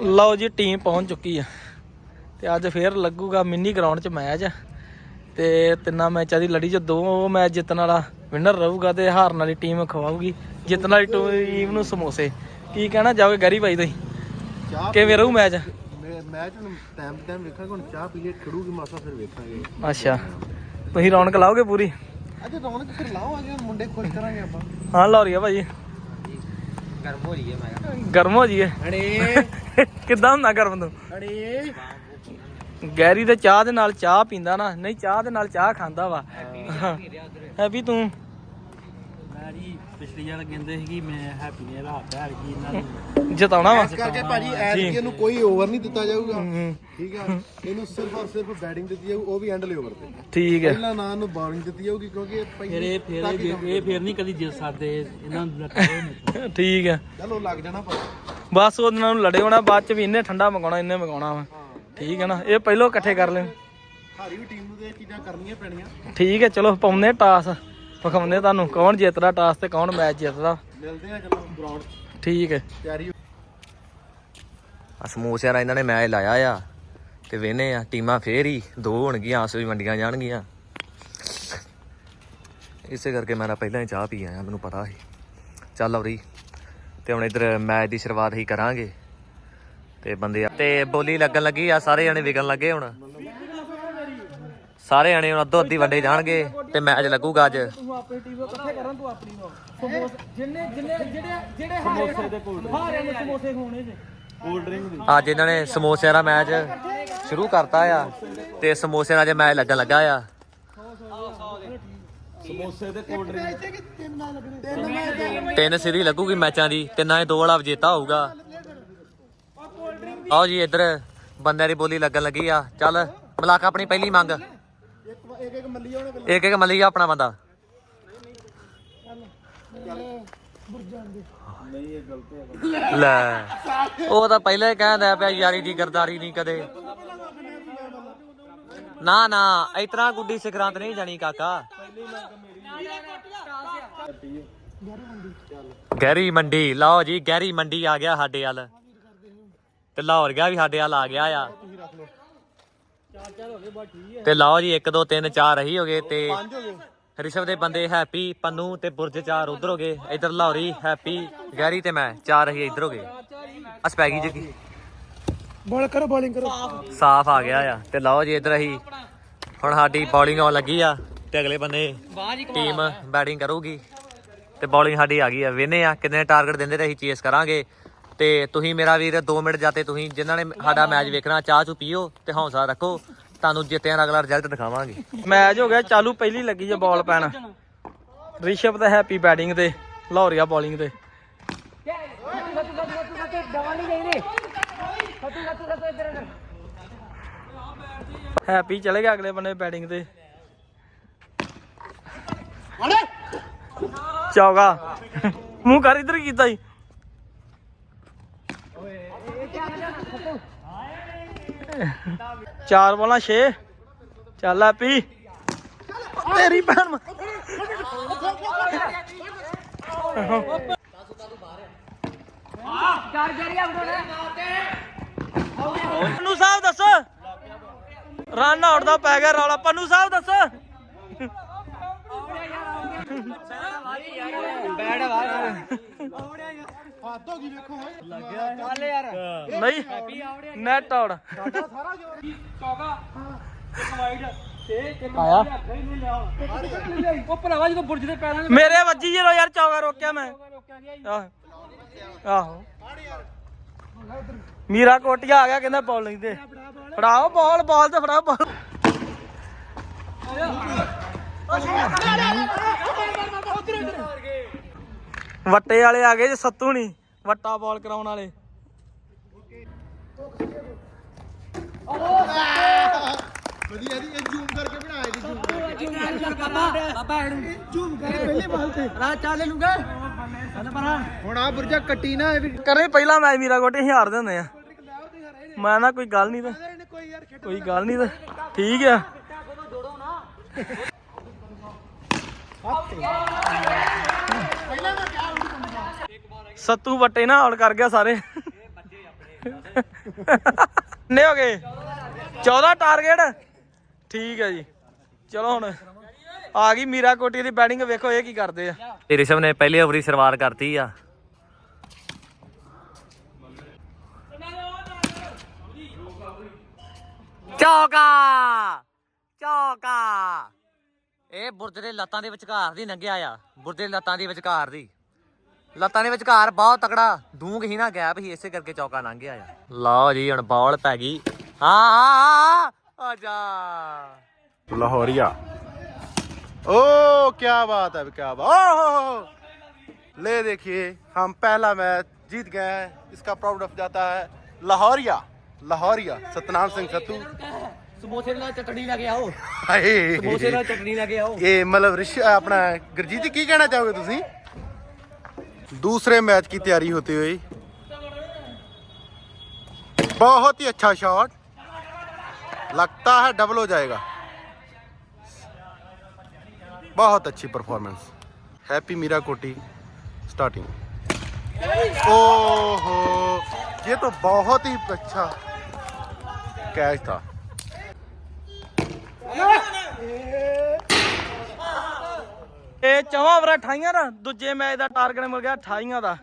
ਲਓ ਜੀ ਟੀਮ ਪਹੁੰਚ ਚੁੱਕੀ ਆ। ਤੇ ਅੱਜ ਫੇਰ ਲੱਗੂਗਾ ਮਿੰਨੀ ਗਰਾਊਂਡ 'ਚ ਮੈਚ ਤੇ ਤਿੰਨਾਂ ਮੈਚਾਂ ਦੀ ਲੜੀ 'ਚ ਦੋ ਮੈਚ ਜਿੱਤਣ ਵਾਲਾ ਵਿਨਰ ਰਹੂਗਾ ਤੇ ਹਾਰਨ ਵਾਲੀ ਟੀਮ ਖਵਾਊਗੀ। ਜਿੱਤਣ ਵਾਲੀ ਟੀਮ ਨੂੰ ਸਮੋਸੇ। ਕੀ ਕਹਿਣਾ ਜਾਓਗੇ ਗੈਰੀ ਭਾਈ ਤੁਸੀਂ? ਕਿਵੇਂ ਰਹੂ ਮੈਚ ਮੈਂ ਮੈਚ ਹੁਣ ਟਾਈਮ ਟਾਈਮ ਵੇਖਾਂਗੇ ਹੁਣ ਚਾਹ ਪੀ ਲਈ ਖੜੂਗੀ ਮਾਸਾ ਫਿਰ ਵੇਖਾਂਗੇ। ਅੱਛਾ। ਤੁਸੀਂ ਰੌਣਕ ਲਾਓਗੇ ਪੂਰੀ? ਅੱਜ ਰੌਣਕ ਫਿਰ ਲਾਵਾਂਗੇ ਹੁਣ ਮੁੰਡੇ ਖੁਸ਼ ਕਰਾਂਗੇ ਆਪਾਂ। ਹਾਂ ਲੌਰੀਆ ਭਾਜੀ। ਗਰਮ ਹੋ ਰਹੀ ਹੈ ਮੈਂ ਗਰਮ ਹੋ ਜੀਏ ਅੜੇ। ਕਿੱਦਾਂ ਹੁੰਦਾ ਗਰਮ ਤੋਂ ਅੜੇ। ਗੈਰੀ ਤੇ ਚਾਹ ਦੇ ਨਾਲ ਚਾਹ ਪੀਂਦਾ ਨਾ ਨਹੀਂ ਚਾਹ ਦੇ ਨਾਲ ਚਾਹ ਖਾਂਦਾ ਵਾ। ਹੈਪੀ ਤੂੰ? ਮੈਂ ਜੀ ਪਿਛਲੀ ਵਾਰ ਕਹਿੰਦੇ ਸੀ ਕਿ ਮੈਂ ਹੈਪੀ ਨੇ ਰਾਤ ਹੈ ਕਿ ਇਹਨਾਂ ਨੂੰ। ਜਿਤਾਉਣਾ ਵਾ। ਇਸ ਕਰਕੇ ਭਾਜੀ ਐਡ ਜੀ। ਕੇ ਇਹਨੂੰ ਕੋਈ ਓਵਰ ਨਹੀਂ ਦਿੱਤਾ ਜਾਊਗਾ। ਠੀਕ ਆ। ਇਹਨੂੰ ਸਿਰਫ ਔਰ ਸਿਰਫ ਬੈਟਿੰਗ ਦਿੱਤੀ ਜਾਊ ਉਹ ਵੀ ਐਂਡਲੇ ਓਵਰ ਤੇ। ਠੀਕ ਹੈ। ਪਹਿਲਾਂ ਨਾ ਇਹਨੂੰ ਬੋਲਿੰਗ ਦਿੱਤੀ ਜਾਊਗੀ ਕਿਉਂਕਿ ਇਹ ਫਿਰ ਪਹਿਲੇ ਇਹ ਫਿਰ ਇਹ ਫਿਰ ਨਹੀਂ ਕਦੀ ਜਿੱਤ ਸਕਦੇ ਇਹਨਾਂ ਨੂੰ ਲੱਗੇ ਨੇ ਠੀਕ ਹੈ। ਚਲੋ ਲੱਗ ਜਾਣਾ ਪਤਾ ਬਸ ਉਹਦੇ ਨਾਲ ਲੜੇ ਹੋਣਾ ਬਾਅਦ ਚ ਵੀ ਇਹਨੇ ਠੰਡਾ ਮੰਗਾਉਣਾ ਇਹਨੇ ਮੰਗਾਉਣਾ ਵਾ। ਠੀਕ ਹੈ ਨਾ ਇਹ ਪਹਿਲੋਂ ਇਕੱਠੇ ਕਰ ਲੈਣ। ਹਾਰੀ ਵੀ ਟੀਮ ਨੂੰ ਤੇ ਇਹ ਚੀਜ਼ਾਂ ਕਰਨੀਆਂ ਪੈਣੀਆਂ। ਠੀਕ ਹੈ ਚਲੋ ਪਾਉਂਦੇ ਟਾਸ ਵਿਖਾਉਂਦੇ ਤੁਹਾਨੂੰ ਕੌਣ ਜਿੱਤਦਾ ਟਾਸ ਤੇ ਕੌਣ ਮੈਚ ਜਿੱਤਦਾ। ਮਿਲਦੇ ਆ ਚਲੋ ਗਰਾਊਂਡ ਠੀਕ ਹੈ। ਤਿਆਰੀ ਆ ਸਮੋਸਿਆਂ ਦਾ ਇਹਨਾਂ ਨੇ ਮੈਚ ਲਾਇਆ ਆ ਤੇ ਵੇਨੇ ਆ ਟੀਮਾਂ ਫੇਰ ਹੀ ਦੋ ਹੋਣਗੀਆਂ ਆਸ ਵਿੱਚ ਵੰਡੀਆਂ ਜਾਣਗੀਆਂ। ਇਸੇ ਕਰਕੇ ਮੈਂ ਪਹਿਲਾਂ ਹੀ ਚਾਹ ਪੀ ਆਇਆ ਮੈਨੂੰ ਪਤਾ ਸੀ। ਚੱਲ ਔਰੀ ਤੇ ਹੁਣ ਇਧਰ ਮੈਚ ਦੀ ਸ਼ੁਰੂਆਤ ਹੀ ਕਰਾਂਗੇ। ਤੇ ਬੰਦੇ ਆ- ਤੇ ਬੋਲੀ ਲੱਗਣ ਲੱਗੀ ਆ ਸਾਰੇ ਜਣੇ ਵਿਕਣ ਲੱਗੇ ਹੁਣ। ਸਾਰੇ ਜਣੇ ਹੁਣ ਅੱਧੋ ਅੱਧੀ ਵੰਡੇ ਜਾਣਗੇ ਤੇ ਮੈਚ ਲੱਗੂਗਾ ਅੱਜ। ਤੂੰ ਆਪਣੀ ਟੀਮ ਨੂੰ ਇਕੱਠੇ ਕਰਨ ਤੂੰ ਆਪਣੀ ਨੂੰ। ਸਮੋਸੇ ਜਿੰਨੇ ਜਿੰਨੇ ਜਿਹੜੇ ਜਿਹੜੇ ਸਮੋਸੇ ਦੇ ਕੋਲ। ਹਾਰੇ ਨੂੰ ਸਮੋਸੇ ਖਵਾਉਣੇ ਜੇ। ਅੱਜ ਇਹਨਾਂ ਨੇ ਸਮੋਸਿਆਂ ਦਾ ਮੈਚ ਸ਼ੁਰੂ ਕਰਤਾ ਆ ਤੇ ਸਮੋਸਿਆਂ ਦਾ ਅੱਜ ਮੈਚ ਲੱਗਣ ਲੱਗਾ ਆ। ਤਿੰਨ ਸੀਰੀ ਲੱਗੂਗੀ ਮੈਚਾਂ ਦੀ ਤਿੰਨਾਂ 'ਚ ਦੋ ਵਾਲਾ ਵਿਜੇਤਾ ਹੋਊਗਾ। ਆਓ ਜੀ ਇੱਧਰ ਬੰਦਿਆਂ ਦੀ ਬੋਲੀ ਲੱਗਣ ਲੱਗੀ ਆ। ਚੱਲ ਮਲਾਕ ਆਪਣੀ ਪਹਿਲੀ ਮੰਗ। ਇੱਕ ਇੱਕ ਮੱਲੀ ਉਹਨੇ ਇੱਕ ਇੱਕ ਮੱਲੀ ਆ ਆਪਣਾ ਬੰਦਾ। ਲੈ, ਉਹ ਤਾਂ ਪਹਿਲਾਂ ਹੀ ਕਹਿੰਦਾ ਪਿਆ ਯਾਰੀ ਦੀ ਗਰਦਾਰੀ ਨਹੀਂ ਕਦੇ। ਨਾ ਨਾ, ਇਤਨਾ ਗੁੱਡੀ ਸਿਖਰਾਂਤ ਨਹੀਂ ਜਾਣੀ ਕਾਕਾ। ਗੈਰੀ ਮੰਡੀ, ਲਓ ਜੀ ਗੈਰੀ ਮੰਡੀ ਆ ਗਿਆ ਸਾਡੇ ਵੱਲ। ਤੇ ਲਾਹੌਰ ਗਿਆ ਵੀ ਸਾਡੇ ਵੱਲ ਆ ਗਿਆ ਆ। ਤੇ ਲਓ ਜੀ 1 2 3 4 ਰਹੀ ਹੋ ਗਏ ਤੇ ਰਿਸ਼ਵ ਦੇ ਬੰਦੇ ਹੈਪੀ ਪੰਨੂ ਤੇ ਬੁਰਜ ਚਾਰ ਉਧਰ ਹੋ ਗਏ। ਇਧਰ ਲਾਹੌਰੀ ਹੈਪੀ ਗੈਰੀ ਤੇ ਮੈਂ ਚਾਰ ਰਹੀ ਇਧਰ ਹੋ ਗਏ। ਅਸ ਪੈ ਗਈ ਜੀ ਕੀ ਬੋਲ ਕਰੋ ਬੋਲਿੰਗ ਕਰੋ। ਸਾਫ਼ ਆ ਗਿਆ ਆ। ਤੇ ਲਓ ਜੀ ਇਧਰ ਅਸੀਂ। ਹੁਣ ਸਾਡੀ ਬੌਲਿੰਗ ਆਉਣ ਲੱਗੀ ਆ ਤੇ ਅਗਲੇ ਬੰਦੇ ਟੀਮ ਬੈਟਿੰਗ ਕਰੂਗੀ। ਤੇ ਬੌਲਿੰਗ ਸਾਡੀ ਆ ਗਈ ਆ। ਵੇਨੇ ਆ। ਕਿੰਨੇ ਟਾਰਗੇਟ ਦਿੰਦੇ ਤੇ ਅਸੀਂ ਚੇਸ ਕਰਾਂਗੇ। ਤੇ ਤੁਸੀਂ ਮੇਰਾ ਵੀਰ 2 ਮਿੰਟ ਜਾਤੇ ਤੁਸੀਂ ਜਿਨ੍ਹਾਂ ਨੇ ਸਾਡਾ ਮੈਚ ਵੇਖਣਾ ਚਾਹ ਚੂ ਪੀਓ ਤੇ ਹੌਸਲਾ ਰੱਖੋ। ਤੁਹਾਨੂੰ ਜਿੱਤਿਆਂ ਦਾ ਅਗਲਾ ਰਿਜ਼ਲਟ ਦਿਖਾਵਾਂਗੇ। ਮੈਚ ਹੋ ਗਿਆ, ਚਾਲੂ ਪਹਿਲੀ ਲੱਗੀ ਜੇ ਬਾਲ ਪੈਣ। ਰਿਸ਼ਵ ਤੇ ਹੈਪੀ ਬੈਟਿੰਗ ਤੇ, ਲਾਹੌਰੀਆ ਬੋਲਿੰਗ ਤੇ। ਹੈਪੀ ਚਲੇ ਗਿਆ ਅਗਲੇ ਬੰਨੇ ਬੈਟਿੰਗ ਤੇ। ਚੌਗਾ। ਮੂੰਹ ਕਰ, ਇਧਰ ਕੀਤਾ ਹੀ ਚਾਰ ਬੋਲਾਂ 6 ਚੱਲ ਹੈਪੀ ਤੇਰੀ ਭੈਣ ਮ- ਪੰਨੂ ਸਾਹਿਬ ਦੱਸ। ਰਨ ਆਊਟ ਦਾ ਪੈ ਗਿਆ ਰੌਲਾ। ਪੰਨੂ ਸਾਹਿਬ ਦੱਸ। ਹੱਦ ਹੋ ਗਈ ਵੇਖੋ ਨਹੀਂ ਨੈਟ ਆਊਟ ਆਇਆ ਉਹ ਭਰਾਵਾ ਜਦੋਂ ਬੁਰਜ ਦੇ ਪੈਰਾਂ ਮੇਰੇ ਵੱਜੀ ਜਦੋਂ ਯਾਰ ਚੌਗਾ ਰੋਕਿਆ ਮੈਂ ਆਹ ਆਹੋ ਮੀਰਾ ਕੋਟੀਆ ਆ ਗਿਆ ਕਹਿੰਦਾ ਬੌਲਿੰਗ ਤੇ ਫੜਾਓ ਬਾਲ ਬਾਲ ਤੇ ਫੜਾਓ ਬਾਲ ਵੱਟੇ ਵਾਲੇ ਆ ਗਏ ਜੇ ਸੱਤੂ ਨਹੀਂ ਵੱਟਾ ਬਾਲ ਕਰਾਉਣ ਵਾਲੇ। ਵਧੀਆ ਜੀ ਇਹ ਜ਼ੂਮ ਕਰਕੇ ਬਣਾਇਆ ਜੀ ਜ਼ੂਮ ਹੁਣ ਆ ਬੁਰਜਾ ਕੱਟੀ ਨਾ ਇਹ ਵੀ ਕਰੇ ਪਹਿਲਾ ਮੈਚ ਮੀਰਾ ਕੋਟੇ ਹੀ ਹਾਰਦੇ ਹੁੰਦੇ ਆ। ਮੈਂ ਨਾ ਕੋਈ ਗੱਲ ਨਹੀਂ ਤੇ। ਕੋਈ ਗੱਲ ਨਹੀਂ ਤੇ। ਠੀਕ ਆ। ਸੱਤੂ ਵੱਟੇ ਨਾ ਆਉਟ ਕਰ ਗਿਆ ਸਾਰੇ। ਕਿੰਨੇ ਹੋ ਗਏ? 14 ਟਾਰਗੇਟ ਠੀਕ ਹੈ ਜੀ। ਚਲੋ ਹੁਣ ਆ ਗਈ ਮੀਰਾ ਕੋਟੀ ਦੀ ਬੈਟਿੰਗ ਵੇਖੋ ਇਹ ਕੀ ਕਰਦੇ ਆ। ਤੇ ਰਿਸ਼ਵ ਨੇ ਪਹਿਲੀ ਓਵਰ ਦੀ ਸ਼ੁਰੂਆਤ ਕਰਤੀ ਆ। ਚੌਕਾ! ਚੌਕਾ! ਇਹ ਬੁਰਜ ਦੇ ਲੱਤਾਂ ਦੇ ਵਿਚਕਾਰ ਦੀ ਲੰਘਿਆ ਆ। ਬੁਰਜ ਦੇ ਲੱਤਾਂ ਦੇ ਵਿਚਕਾਰ ਦੀ। ਲੱਤਾਂ ਦੇ ਵਿਚਕਾਰ ਬਹੁਤ ਤਕੜਾ ਦੂੰਗ ਹੀ ਨਾ ਗੈਪ ਹੀ ਇਸੇ ਕਰਕੇ ਚੌਕਾ ਲੰਘ ਗਿਆ ਆ ਲਓ ਜੀ ਹੁਣ ਬਾਲ ਪੈ ਗਈ ਹਾਂ ਹਾਂ ਹਾਂ ਆ ਜਾ लाहौरिया ओ क्या बात है क्या बात ओ ले देखिए हम पहला मैच जीत गए हैं इसका प्राउड ऑफ जाता है लाहौरिया लाहौरिया सतनाम सिंह सत्तू ਸਮੋਸੇ ਨਾਲ ਚਟਣੀ ਲੈ ਕੇ ਆਓ ਹਾਏ ਸਮੋਸੇ ਨਾਲ ਚਟਣੀ ਲੈ ਕੇ ਆਓ ਇਹ ਮਤਲਬ ਰਿਸ਼ ਆਪਣਾ ਗੁਰਜੀਤ ਜੀ ਕੀ ਕਹਿਣਾ ਚਾਹੋਗੇ ਤੁਸੀਂ दूसरे मैच की तैयारी होती हुई। बहुत ही अच्छा शॉट लगता है डबल हो जाएगा। बहुत अच्छी परफॉर्मेंस हैप्पी मीरा कोटी स्टार्टिंग ओहो, ये तो बहुत ही अच्छा कैच था। ਇਹ ਚੌਵਾਂ ਵਰਾ 28 ਦਾ, ਦੂਜੇ ਮੈਚ ਦਾ ਟਾਰਗੇਟ ਮਿਲ ਗਿਆ 28 ਦਾ।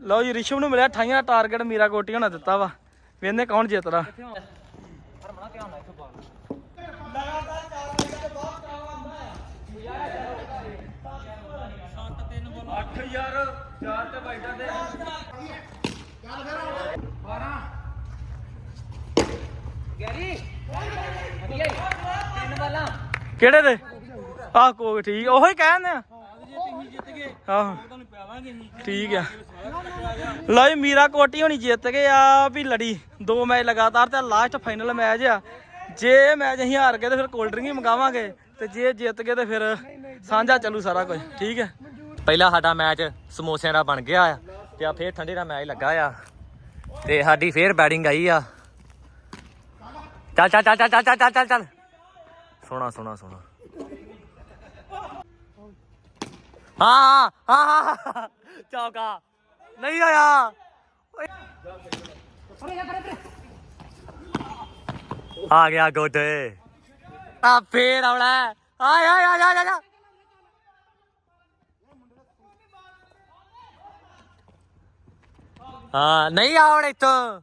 ਲਓ ਜੀ, ਰਿਸ਼ਵ ਨੂੰ ਮਿਲਿਆ 28 ਦਾ ਟਾਰਗੇਟ ਮੀਰਾ ਕੋਟੀ ਹੋਣਾ ਦਿੱਤਾ ਵਾ। ਵੇਖਦੇ ਕੌਣ ਜਿੱਤਦਾ ਕਿਹੜੇ ਦੇ? ਆਹ ਕੋ ਠੀਕ, ਉਹੀ ਕਹਿੰਦੇ ਆ ਜੇ ਜਿੱਤ ਗਏ ਠੀਕ ਆ। ਲਓ ਮੀਰਾ ਕੋਟੀ ਹੋਣੀ ਜਿੱਤ ਗਏ ਆ, ਵੀ ਲੜੀ। ਦੋ ਮੈਚ ਲਗਾਤਾਰ ਤੇ ਲਾਸਟ ਫਾਈਨਲ ਮੈਚ ਆ। ਜੇ ਮੈਚ ਅਸੀਂ ਹਾਰ ਗਏ ਤੇ ਫਿਰ ਕੋਲਡ ਡਰਿੰਕ ਹੀ ਮੰਗਾਵਾਂਗੇ। ਤੇ ਜੇ ਜਿੱਤ ਗਏ ਤੇ ਫਿਰ ਸਾਂਝਾ ਚੱਲੂ ਸਾਰਾ ਕੁਝ। ਠੀਕ ਹੈ ਪਹਿਲਾ ਸਾਡਾ ਮੈਚ ਸਮੋਸਿਆਂ ਦਾ ਬਣ ਗਿਆ ਆ, ਤੇ ਆ ਫੇਰ ਠੰਡੇ ਦਾ ਮੈਚ ਲੱਗਾ ਆ। ਤੇ ਸਾਡੀ ਫੇਰ ਬੈਟਿੰਗ ਆਈ ਆ। ਚੱਲ ਚੱਲ ਚੱਲ ਚੱਲ ਚੱਲ ਚੱਲ ਚੱਲ ਸੋਣਾ ਸੋਣਾ ਸੋਣਾ ਹਾਂ ਹਾਂ ਚੌਕਾ। ਨਹੀਂ ਆਇਆ। ਆ ਗਿਆ ਗੋਡੇ। ਆ ਫੇਰ ਆਉਣਾ। ਆਏ ਆਏ ਆ ਜਾ ਜਾ ਜਾ ਹਾਂ, ਨਹੀਂ ਆ ਹੁਣ ਇੱਥੋਂ।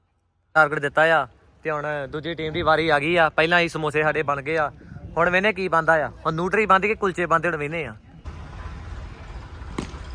ਟਾਰਗੇਟ ਦਿੱਤਾ ਆ ਤੇ ਹੁਣ ਦੂਜੀ ਟੀਮ ਦੀ ਵਾਰੀ ਆ ਗਈ ਆ। ਪਹਿਲਾਂ ਹੀ ਸਮੋਸੇ ਸਾਡੇ ਬਣ ਗਏ ਆ। ਹੁਣ ਵੇਨੇ ਕੀ ਬੰਦਾ ਆ। ਹੁਣ ਨੂਟਰੀ ਬੰਦ ਕੇ ਕੁਲਚੇ ਬੰਦੇ ਹੁਣ ਵੇਨੇ ਆ।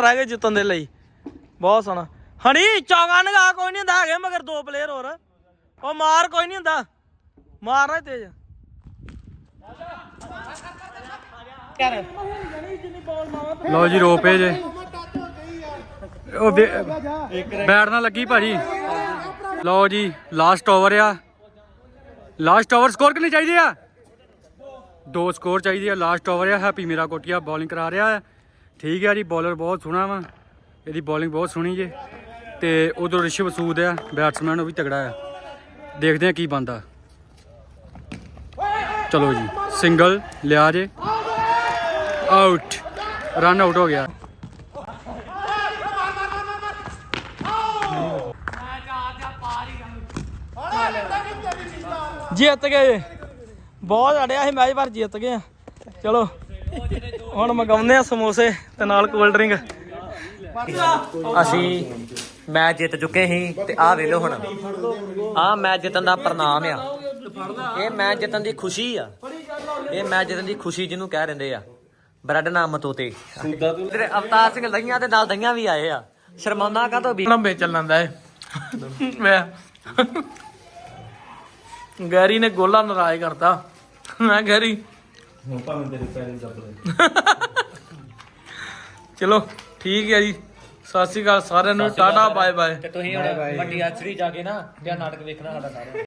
ਰਹਿ ਗਏ ਜਿੱਤਣ ਦੇ ਲਈ। ਬਹੁਤ ਸੋਹਣਾ। ਹਣੀ ਚੌਗਾ ਨਗਾ ਕੋਈ ਨਹੀਂ ਹੁੰਦਾ ਹੈਗੇ ਮਗਰ ਦੋ ਪਲੇਅਰ ਹੋਰ। ਉਹ ਮਾਰ ਕੋਈ ਨਹੀਂ ਹੁੰਦਾ। ਮਾਰਨਾ ਤੇਜ਼। ਲਓ ਜੀ ਰੋਪੇ ਜੇ। ਉਹ ਬੈਟ ਨਾਲ ਲੱਗੀ ਭਾਜੀ। ਲਓ ਜੀ ਲਾਸਟ ਓਵਰ ਆ। ਲਾਸਟ ਓਵਰ ਸਕੋਰ ਕਿੰਨੇ ਚਾਹੀਦੇ ਆ? ਦੋ ਸਕੋਰ ਚਾਹੀਦੇ ਆ ਲਾਸਟ ਓਵਰ ਆ ਹੈਪੀ ਮੇਰਾ ਕੋਟੀਆ ਬੋਲਿੰਗ ਕਰਾ ਰਿਹਾ ਹੈ। ਠੀਕ ਹੈ ਜੀ ਬੋਲਰ ਬਹੁਤ ਸੋਹਣਾ ਵਾ ਇਹਦੀ ਬੋਲਿੰਗ ਬਹੁਤ ਸੋਹਣੀ ਜੇ। ਤੇ ਉਧਰ ਰਿਸ਼ਵ ਸੂਦ ਆ ਬੈਟਸਮੈਨ ਉਹ ਵੀ ਤਗੜਾ ਆ। ਦੇਖਦੇ ਆ ਕੀ ਬੰਦਾ ਚਲੋ ਜੀ ਸਿੰਗਲ ਲਿਆ ਜੇ। ਆਊਟ ਰਨ ਆਊਟ ਹੋ ਗਿਆ। ਜਿੱਤ ਗਏ। ਬਹੁਤ ਅੜਿਆ ਸੀ ਮੈਚ ਪਰ ਜਿੱਤ ਗਏ ਆ ਚਲੋ, ਹੁਣ ਮਗਾਉਂਦੇ ਆ ਸਮੋਸੇ ਤੇ ਨਾਲ ਕੋਲਡ ਡਰਿੰਕ ਅਸੀਂ ਮੈਚ ਜਿੱਤ ਚੁੱਕੇ ਸੀ ਤੇ ਆਹ ਵੇਖ ਹੁਣ। ਆਹ ਮੈਚ ਜਿੱਤਣ ਦਾ ਪ੍ਰਣਾਮ ਆ। ਇਹ ਮੈਚ ਜਿੱਤਣ ਦੀ ਖੁਸ਼ੀ ਆ। ਇਹ ਮੈਚ ਜਿੱਤਣ ਦੀ ਖੁਸ਼ੀ ਜਿਹਨੂੰ ਕਹਿ ਦਿੰਦੇ ਆ। ਬ੍ਰੈਡ ਨਾਮ ਤੋਤੇ ਤੇਰੇ ਅਵਤਾਰ ਸਿੰਘ ਦਈਆਂ ਤੇ ਨਾਲ ਦਈਆਂ ਵੀ ਆਏ ਆ। ਸ਼ਰਮਾਨਾ ਕਾ ਤੋਂ ਵੀ ਲੰਬੇ ਚੱਲਣ ਏ ਮੈਂ ਗੈਰੀ ਨੇ ਗੋਲਾ ਨਾਰਾਜ਼ ਕਰਤਾ। ਮੈਂ ਗੈਰੀ ਚਲੋ ਠੀਕ ਹੈ ਜੀ। ਸਤਿ ਸ਼੍ਰੀ ਅਕਾਲ ਸਾਰਿਆਂ ਨੂੰ ਟਾਟਾ ਬਾਏ ਬਾਏ ਤੇ ਤੁਸੀਂ ਹੁਣ ਵੱਡੀ ਐਚਡੀ ਜਾ ਕੇ ਨਾ ਜਾਂ ਨਾਟਕ ਵੇਖਣਾ ਸਾਡਾ ਸਾਰਾ।